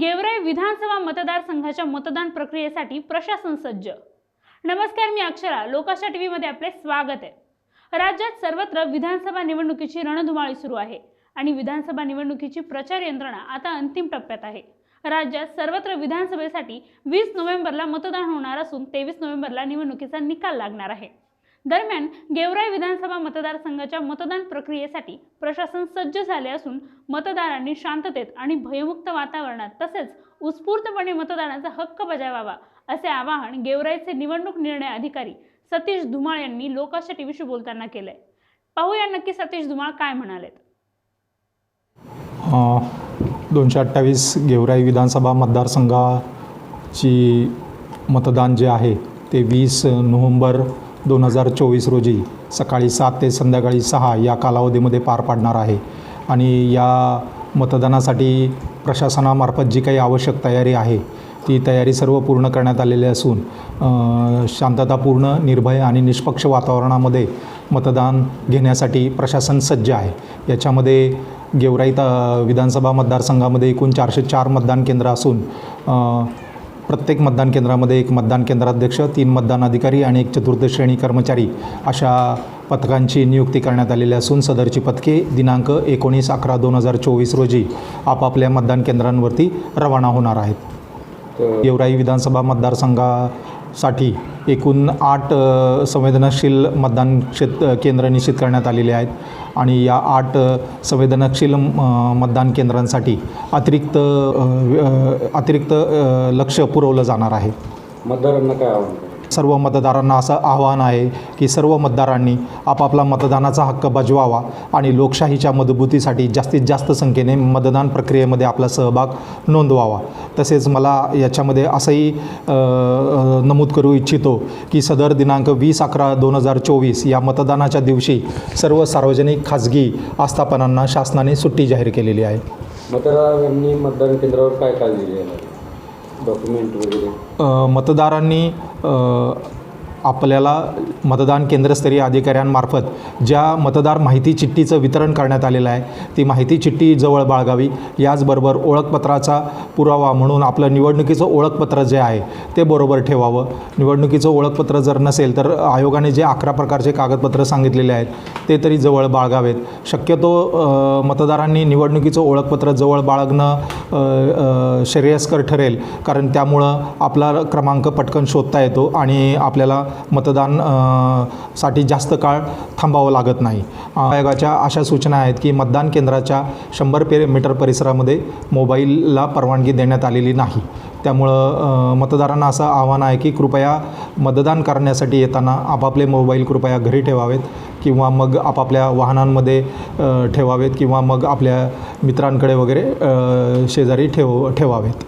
गेवराई विधानसभा मतदारसंघाच्या मतदान प्रक्रियेसाठी प्रशासन सज्ज. नमस्कार मी अक्षरा. लोकाशा टी व्हीमध्ये आपले स्वागत आहे. राज्यात सर्वत्र विधानसभा निवडणुकीची रणधुमाळी सुरू आहे आणि विधानसभा निवडणुकीची प्रचार यंत्रणा आता अंतिम टप्प्यात आहे. राज्यात सर्वत्र विधानसभेसाठी वीस नोव्हेंबरला मतदान होणार असून तेवीस नोव्हेंबरला निवडणुकीचा निकाल लागणार आहे. दरम्यान गेवराई विधानसभा मतदारसंघाच्या मतदान प्रक्रियेसाठी प्रशासन सज्ज झाले असून मतदारांनी शांततेत आणि भयमुक्त वातावरणात तसेच उत्स्फूर्तपणे मतदानाचा हक्क बजावावा असे आवाहन गेवराईचे निवडणूक निर्णय अधिकारी सतीश धुमाळ यांनी लोकाशा टीव्हीशी बोलताना केलंय. पाहूया नक्की सतीश धुमाळ काय म्हणालेत. दोनशे अठ्ठावीस गेवराई विधानसभा मतदारसंघाची मतदान जे आहे ते वीस नोव्हेंबर दोन हजार चोवीस रोजी सकाळी सात ते संध्याकाळी सहा या कालावधीमध्ये पार पाडणार आहे. आणि या मतदानासाठी प्रशासनामार्फत जी काही आवश्यक तयारी आहे ती तयारी सर्व पूर्ण करण्यात आलेली असून शांततापूर्ण निर्भय आणि निष्पक्ष वातावरणामध्ये मतदान घेण्यासाठी प्रशासन सज्ज आहे. याच्यामध्ये गेवराई त विधानसभा मतदारसंघामध्ये एकूण चारशे चार मतदान केंद्र असून प्रत्येक मतदान केंद्रामध्ये एक मतदान केंद्राध्यक्ष तीन मतदान अधिकारी आणि एक चतुर्थ श्रेणी कर्मचारी अशा पथकांची नियुक्ती करण्यात आलेली असून सदरची पथके दिनांक एकोणीस अकरा दोन हजार चोवीस रोजी आपापल्या मतदान केंद्रांवरती रवाना होणार आहेत. गेवराई विधानसभा साठी एकूण आठ संवेदनशील मतदान क्षेत केंद्र निश्चित करण्यात आलेले आहेत. आणि या आठ संवेदनशील मतदान केंद्रांसाठी अतिरिक्त अतिरिक्त लक्ष पुरवलं जाणार आहे. मतदारांना काय आव्हान? सर्व मतदारांना असं आवाहन आहे की सर्व मतदारांनी आपापला मतदानाचा हक्क बजवावा आणि लोकशाहीच्या मजबूतीसाठी जास्तीत जास्त संख्येने मतदान प्रक्रियेमध्ये आपला सहभाग नोंदवावा. तसेच मला याच्यामध्ये असंही नमूद करू इच्छितो की सदर दिनांक वीस अकरा दोन हजार चोवीस या मतदानाच्या दिवशी सर्व सार्वजनिक खाजगी आस्थापनांना शासनाने सुट्टी जाहीर केलेली आहे. मतदारांनी मतदान केंद्रावर काय काळजी घ्यायला डॉक्युमेंट वगैरे. मतदारांनी आपल्याला मतदान केंद्रस्तरीय अधिकाऱ्यांमार्फत ज्या मतदार माहिती चिठ्ठीचं वितरण करण्यात आलेलं आहे ती माहिती चिठ्ठी जवळ बाळगावी. याचबरोबर ओळखपत्राचा पुरावा म्हणून आपलं निवडणुकीचं ओळखपत्र जे आहे ते बरोबर ठेवावं. निवडणुकीचं ओळखपत्र जर नसेल तर आयोगाने जे अकरा प्रकारचे कागदपत्र सांगितलेले आहेत ते तरी जवळ बाळगावेत. शक्यतो मतदारांनी निवडणुकीचं ओळखपत्र जवळ बाळगणं श्रेयस्कर ठरेल. कारण त्यामुळं आपला क्रमांक पटकन शोधता येतो आणि आपल्याला मतदानसाठी जास्त काळ थांबावं लागत नाही. आयोगाच्या अशा सूचना आहेत की मतदान केंद्राच्या शंभर पे मीटर परिसरामध्ये मोबाईलला परवानगी देण्यात आलेली नाही. त्यामुळं मतदारांना असं आव्हान आहे की कृपया मतदान करण्यासाठी येताना आपापले मोबाईल कृपया घरी ठेवावेत किंवा मग आपापल्या वाहनांमध्ये ठेवावेत किंवा मग आपल्या मित्रांकडे वगैरे शेजारी ठेव ठेवावेत.